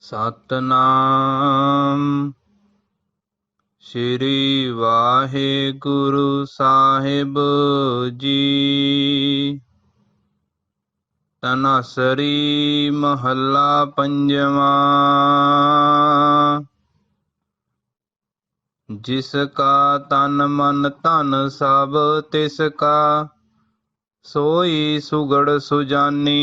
ਸਤਨਾਮ। ਸ੍ਰੀ ਵਾਹਿਗੁਰੂ ਸਾਹਿਬ ਜੀ। ਤਨਸਰੀ ਮਹੱਲਾ ਪੰਜਵਾਂ। ਜਿਸ ਕਾ ਤਨ ਮਨ ਧਨ ਸਭ ਤਿਸ ਕਾ, ਸੋਈ ਸੁਗੜ ਸੁਜਾਨੀ।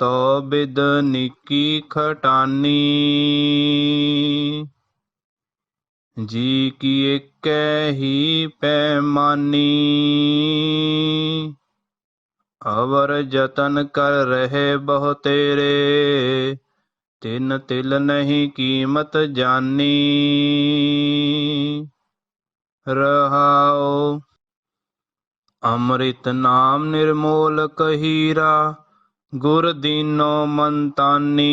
ਤੋ ਬਿਦ ਨੀਕੀ ਖਟਾਨੀ। ਜੀ ਕੀ ਏਕੈ ਹੀ ਪੈਮਾਨੀ। ਅਵਰ ਜਤਨ ਕਰ ਰਹੇ ਬਹੁ ਤੇਰੇ। ਤਿਨ ਤਿਲ ਨਹੀਂ ਕੀਮਤ ਜਾਨੀ। ਰਹਾਓ ਅੰਮ੍ਰਿਤ ਨਾਮ ਨਿਰਮੋਲ ਕਹੀਰਾ। ਗੁਰ ਦੀਨੋ ਮੰਤਾਨੀ।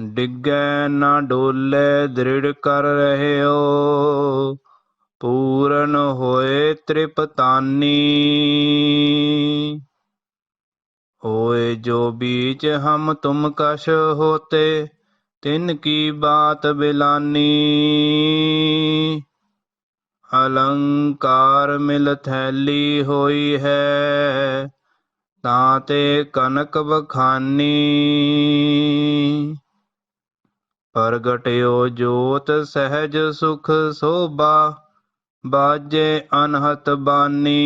ਡਿੱਗੈ ਨਾ ਡੋਲੇ, ਦ੍ਰਿੜ ਕਰ ਰਹਿਓ। ਪੂਰਨ ਹੋਏ ਤ੍ਰਿਪਤਾਨੀ। ਹੋਏ ਜੋ ਬੀਚ ਹਮ ਤੁਮ ਕਸ਼ ਹੋਤੇ, ਤਿਨ ਕੀ ਬਾਤ ਬਿਲਾਨੀ। ਅਲੰਕਾਰ ਮਿਲ ਥੈਲੀ ਹੋਈ ਹੈ ਤਾਂ ਤੇ ਕਨਕ ਬਖਾਨੀ ਪ੍ਰਗਟਿਓ ਜੋਤ ਸਹਿਜ ਸੁਖ ਸੋਭਾ, ਬਾਜੇ ਅਨਹਤ ਬਾਨੀ।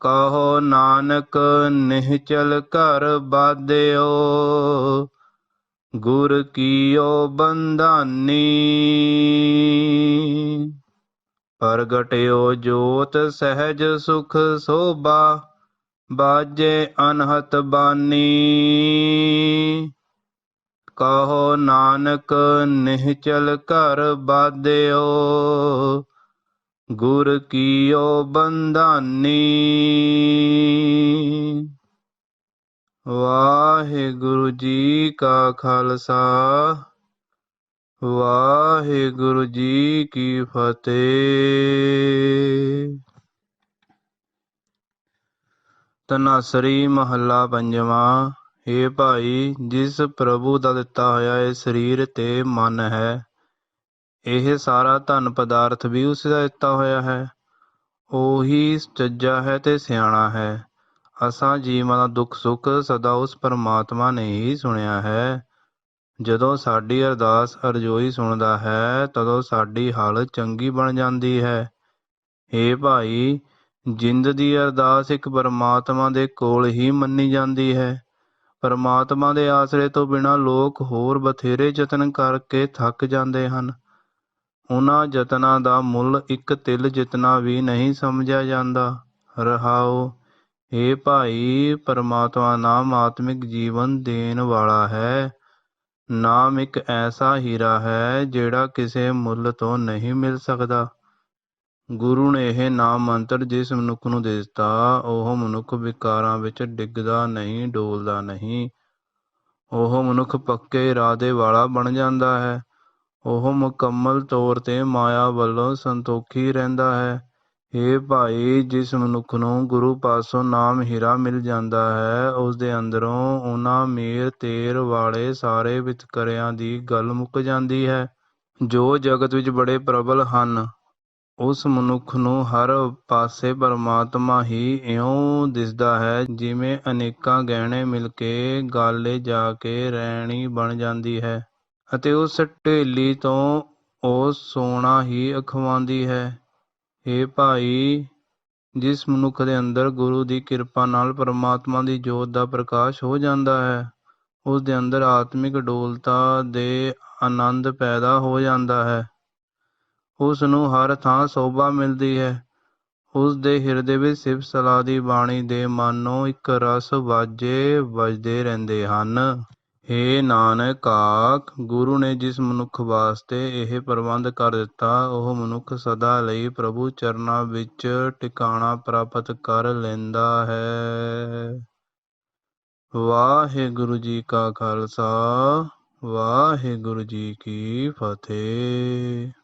ਕਹੋ ਨਾਨਕ, ਨਿਹਚਲ ਘਰ ਬਾਦਿਓ ਗੁਰ ਕੀਓ ਬੰਧਾਨੀ। ਪ੍ਰਗਟਿਓ ਜੋਤ ਸਹਿਜ ਸੁਖ ਸੋਭਾ, ਬਾਜੇ ਅਨਹਤ ਬਾਨੀ। ਕਹੋ ਨਾਨਕ, ਨਿਹਚਲ ਘਰ ਬਾਦਿਓ ਗੁਰ ਕੀਓ ਬੰਧਾਨੀ। ਵਾਹਿਗੁਰੂ ਜੀ ਕਾ ਖਾਲਸਾ। ਵਾਹਿਗੁਰੂ ਜੀ ਕੀ ਫਤਿਹ। ਤਨਾਸਰੀ ਮਹੱਲਾ ਪੰਜਵਾਂ ਏ ਭਾਈ, ਜਿਸ ਪ੍ਰਭੂ ਦਾ ਦਿੱਤਾ ਹੋਇਆ ਇਹ ਸਰੀਰ ਤੇ ਮਨ ਹੈ, ਇਹ ਸਾਰਾ ਧਨ ਪਦਾਰਥ ਵੀ ਉਸ ਦਾ ਦਿੱਤਾ ਹੋਇਆ ਹੈ। ਉਹੀ ਚੱਜਾ ਹੈ ਤੇ ਸਿਆਣਾ ਹੈ। ਅਸਾਂ ਜੀਵਾਂ ਦਾ ਦੁੱਖ ਸੁੱਖ ਸਦਾ ਉਸ ਪਰਮਾਤਮਾ ਨੇ ਹੀ ਸੁਣਿਆ ਹੈ। ਜਦੋਂ ਸਾਡੀ ਅਰਦਾਸ ਅਰਜ਼ੋਈ ਸੁਣਦਾ ਹੈ, ਤਦੋਂ ਸਾਡੀ ਹਾਲਤ ਚੰਗੀ ਬਣ ਜਾਂਦੀ ਹੈ। ਏ ਭਾਈ, ਜਿੰਦ ਦੀ ਅਰਦਾਸ ਇੱਕ ਪਰਮਾਤਮਾ ਦੇ ਕੋਲ ਹੀ ਮੰਨੀ ਜਾਂਦੀ ਹੈ। ਪਰਮਾਤਮਾ ਦੇ ਆਸਰੇ ਤੋਂ ਬਿਨਾਂ ਲੋਕ ਹੋਰ ਬਥੇਰੇ ਯਤਨ ਕਰਕੇ ਥੱਕ ਜਾਂਦੇ ਹਨ। ਉਹਨਾਂ ਯਤਨਾਂ ਦਾ ਮੁੱਲ ਇੱਕ ਤਿਲ ਜਿਤਨਾ ਵੀ ਨਹੀਂ ਸਮਝਿਆ ਜਾਂਦਾ। ਰਹਾਓ ਏ ਭਾਈ, ਪਰਮਾਤਮਾ ਨਾਮ ਆਤਮਿਕ ਜੀਵਨ ਦੇਣ ਵਾਲਾ ਹੈ। ਨਾਮ ਇੱਕ ਐਸਾ ਹੀਰਾ ਹੈ ਜਿਹੜਾ ਕਿਸੇ ਮੁੱਲ ਤੋਂ ਨਹੀਂ ਮਿਲ ਸਕਦਾ। ਗੁਰੂ ਨੇ ਇਹ ਨਾਮ ਮੰਤਰ ਜਿਸ ਮਨੁੱਖ ਨੂੰ ਦੇ ਦਿੱਤਾ, ਉਹ ਮਨੁੱਖ ਵਿਕਾਰਾਂ ਵਿੱਚ ਡਿੱਗਦਾ ਨਹੀਂ, ਡੋਲਦਾ ਨਹੀਂ। ਉਹ ਮਨੁੱਖ ਪੱਕੇ ਇਰਾਦੇ ਵਾਲਾ ਬਣ ਜਾਂਦਾ ਹੈ। ਉਹ ਮੁਕੰਮਲ ਤੌਰ ਤੇ ਮਾਇਆ ਵੱਲੋਂ ਸੰਤੋਖੀ ਰਹਿੰਦਾ ਹੈ। ਏ ਭਾਈ, ਜਿਸ ਮਨੁੱਖ ਨੂੰ ਗੁਰੂ ਪਾਸੋਂ ਨਾਮ ਹੀਰਾ ਮਿਲ ਜਾਂਦਾ ਹੈ, ਉਸ ਦੇ ਅੰਦਰੋਂ ਉਹਨਾਂ ਮੀਰ, ਤੇਰ ਵਾਲੇ ਸਾਰੇ ਵਿਤਕਰਿਆਂ ਦੀ ਗੱਲ ਮੁੱਕ ਜਾਂਦੀ ਹੈ, ਜੋ ਜਗਤ ਵਿੱਚ ਬੜੇ ਪ੍ਰਬਲ ਹਨ। ਉਸ ਮਨੁੱਖ ਨੂੰ ਹਰ ਪਾਸੇ ਪਰਮਾਤਮਾ ਹੀ ਇਉਂ ਦਿਸਦਾ ਹੈ, ਜਿਵੇਂ ਅਨੇਕਾਂ ਗਹਿਣੇ ਮਿਲ ਕੇ ਗਾਲੇ ਜਾ ਕੇ ਰਹਿਣੀ ਬਣ ਜਾਂਦੀ ਹੈ, ਅਤੇ ਉਸ ਢੇਲੀ ਤੋਂ ਉਹ ਸੋਨਾ ਹੀ ਅਖਵਾਉਂਦੀ ਹੈ। ਏ ਭਾਈ, ਜਿਸ ਮਨੁੱਖ ਦੇ ਅੰਦਰ ਗੁਰੂ ਦੀ ਕਿਰਪਾ ਨਾਲ ਪਰਮਾਤਮਾ ਦੀ ਜੋਤ ਦਾ ਪ੍ਰਕਾਸ਼ ਹੋ ਜਾਂਦਾ ਹੈ, ਉਸ ਦੇ ਅੰਦਰ ਆਤਮਿਕ ਡੋਲਤਾ ਦੇ ਆਨੰਦ ਪੈਦਾ ਹੋ ਜਾਂਦਾ ਹੈ। ਉਸ ਨੂੰ ਹਰ ਥਾਂ ਸੋਭਾ ਮਿਲਦੀ ਹੈ। ਉਸ ਦੇ ਹਿਰਦੇ ਵਿੱਚ ਸਿਫਤ ਸਲਾਹ ਦੀ ਬਾਣੀ ਦੇ ਮਾਨੋ ਇੱਕ ਰਸ ਵਾਜੇ ਵੱਜਦੇ ਰਹਿੰਦੇ ਹਨ। ਹੇ ਨਾਨਕਾ ਗੁਰੂ ਨੇ ਜਿਸ ਮਨੁੱਖ ਵਾਸਤੇ ਇਹ ਪ੍ਰਬੰਧ ਕਰ ਦਿੱਤਾ, ਉਹ ਮਨੁੱਖ ਸਦਾ ਲਈ ਪ੍ਰਭੂ ਚਰਨਾਂ ਵਿੱਚ ਟਿਕਾਣਾ ਪ੍ਰਾਪਤ ਕਰ ਲੈਂਦਾ ਹੈ। ਵਾਹਿਗੁਰੂ ਜੀ ਕਾ ਖਾਲਸਾ, ਵਾਹਿਗੁਰੂ ਜੀ ਕੀ ਫਤਿਹ।